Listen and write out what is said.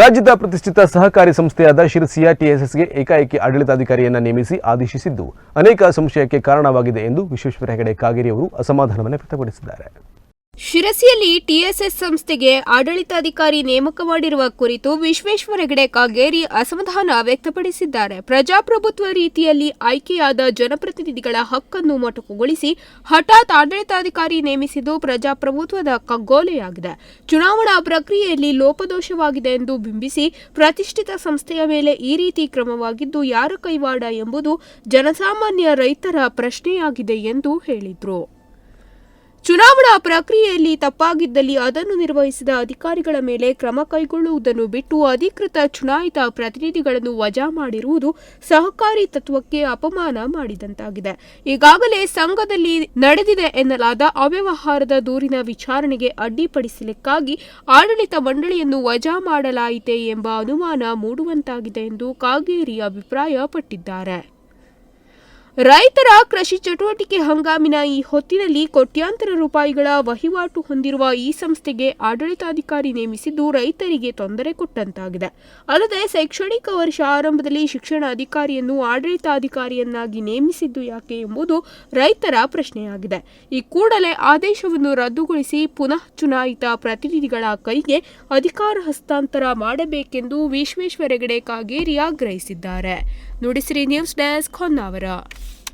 ರಾಜ್ಯದ ಪ್ರತಿಷ್ಠಿತ ಸಹಕಾರಿ ಸಂಸ್ಥೆಯಾದ ಶಿರಸಿಯ ಟಿಎಸ್ಎಸ್ಗೆ ಏಕಾಏಕಿ ಆಡಳಿತಾಧಿಕಾರಿಯನ್ನು ನೇಮಿಸಿ ಆದೇಶಿಸಿದ್ದು ಅನೇಕ ಸಂಶಯಕ್ಕೆ ಕಾರಣವಾಗಿದೆ ಎಂದು ವಿಶ್ವೇಶ್ವರ ಹೆಗಡೆ ಕಾಗೇರಿ ಅವರು ಅಸಮಾಧಾನವನ್ನು ವ್ಯಕ್ತಪಡಿಸಿದ್ದಾರೆ. ಶಿರಸಿಯಲ್ಲಿ ಟಿಎಸ್ಎಸ್ ಸಂಸ್ಥೆಗೆ ಆಡಳಿತಾಧಿಕಾರಿ ನೇಮಕ ಮಾಡಿರುವ ಕುರಿತು ವಿಶ್ವೇಶ್ವರ ಹೆಗಡೆ ಕಾಗೇರಿ ಅಸಮಾಧಾನ ವ್ಯಕ್ತಪಡಿಸಿದ್ದಾರೆ. ಪ್ರಜಾಪ್ರಭುತ್ವ ರೀತಿಯಲ್ಲಿ ಆಯ್ಕೆಯಾದ ಜನಪ್ರತಿನಿಧಿಗಳ ಹಕ್ಕನ್ನು ಮೊಟಕುಗೊಳಿಸಿ ಹಠಾತ್ ಆಡಳಿತಾಧಿಕಾರಿ ನೇಮಿಸಿದ್ದು ಪ್ರಜಾಪ್ರಭುತ್ವದ ಕಗ್ಗೋಲೆಯಾಗಿದೆ. ಚುನಾವಣಾ ಪ್ರಕ್ರಿಯೆಯಲ್ಲಿ ಲೋಪದೋಷವಾಗಿದೆ ಎಂದು ಬಿಂಬಿಸಿ ಪ್ರತಿಷ್ಠಿತ ಸಂಸ್ಥೆಯ ಮೇಲೆ ಈ ರೀತಿ ಕ್ರಮವಾಗಿದ್ದು ಯಾರ ಕೈವಾಡ ಎಂಬುದು ಜನಸಾಮಾನ್ಯ ರೈತರ ಪ್ರಶ್ನೆಯಾಗಿದೆ ಎಂದು ಹೇಳಿದರು. ಚುನಾವಣಾ ಪ್ರಕ್ರಿಯೆಯಲ್ಲಿ ತಪ್ಪಾಗಿದ್ದಲ್ಲಿ ಅದನ್ನು ನಿರ್ವಹಿಸಿದ ಅಧಿಕಾರಿಗಳ ಮೇಲೆ ಕ್ರಮ ಕೈಗೊಳ್ಳುವುದನ್ನು ಬಿಟ್ಟು ಅಧಿಕೃತ ಚುನಾಯಿತ ಪ್ರತಿನಿಧಿಗಳನ್ನು ವಜಾ ಮಾಡಿರುವುದು ಸಹಕಾರಿ ತತ್ವಕ್ಕೆ ಅಪಮಾನ ಮಾಡಿದಂತಾಗಿದೆ. ಈಗಾಗಲೇ ಸಂಘದಲ್ಲಿ ನಡೆದಿದೆ ಎನ್ನಲಾದ ಅವ್ಯವಹಾರದ ದೂರಿನ ವಿಚಾರಣೆಗೆ ಅಡ್ಡಿಪಡಿಸಲಿಕ್ಕಾಗಿ ಆಡಳಿತ ಮಂಡಳಿಯನ್ನು ವಜಾ ಮಾಡಲಾಯಿತೆ ಎಂಬ ಅನುಮಾನ ಮೂಡುವಂತಾಗಿದೆ ಎಂದು ಕಾಗೇರಿ ಅಭಿಪ್ರಾಯಪಟ್ಟಿದ್ದಾರೆ. ರೈತರ ಕೃಷಿ ಚಟುವಟಿಕೆ ಹಂಗಾಮಿನ ಈ ಹೊತ್ತಿನಲ್ಲಿ ಕೋಟ್ಯಾಂತರ ರೂಪಾಯಿಗಳ ವಹಿವಾಟು ಹೊಂದಿರುವ ಈ ಸಂಸ್ಥೆಗೆ ಆಡಳಿತಾಧಿಕಾರಿ ನೇಮಿಸಿದ್ದು ರೈತರಿಗೆ ತೊಂದರೆ ಕೊಟ್ಟಂತಾಗಿದೆ. ಅಲ್ಲದೆ ಶೈಕ್ಷಣಿಕ ವರ್ಷ ಆರಂಭದಲ್ಲಿ ಶಿಕ್ಷಣ ಅಧಿಕಾರಿಯನ್ನು ಆಡಳಿತಾಧಿಕಾರಿಯನ್ನಾಗಿ ನೇಮಿಸಿದ್ದು ಯಾಕೆ ಎಂಬುದು ರೈತರ ಪ್ರಶ್ನೆಯಾಗಿದೆ. ಈ ಕೂಡಲೇ ಆದೇಶವನ್ನು ರದ್ದುಗೊಳಿಸಿ ಪುನಃ ಚುನಾಯಿತ ಪ್ರತಿನಿಧಿಗಳ ಕೈಗೆ ಅಧಿಕಾರ ಹಸ್ತಾಂತರ ಮಾಡಬೇಕೆಂದು ವಿಶ್ವೇಶ್ವರ ಹೆಗಡೆ ಕಾಗೇರಿ ಆಗ್ರಹಿಸಿದ್ದಾರೆ. Nudisiri news desk Honnavar.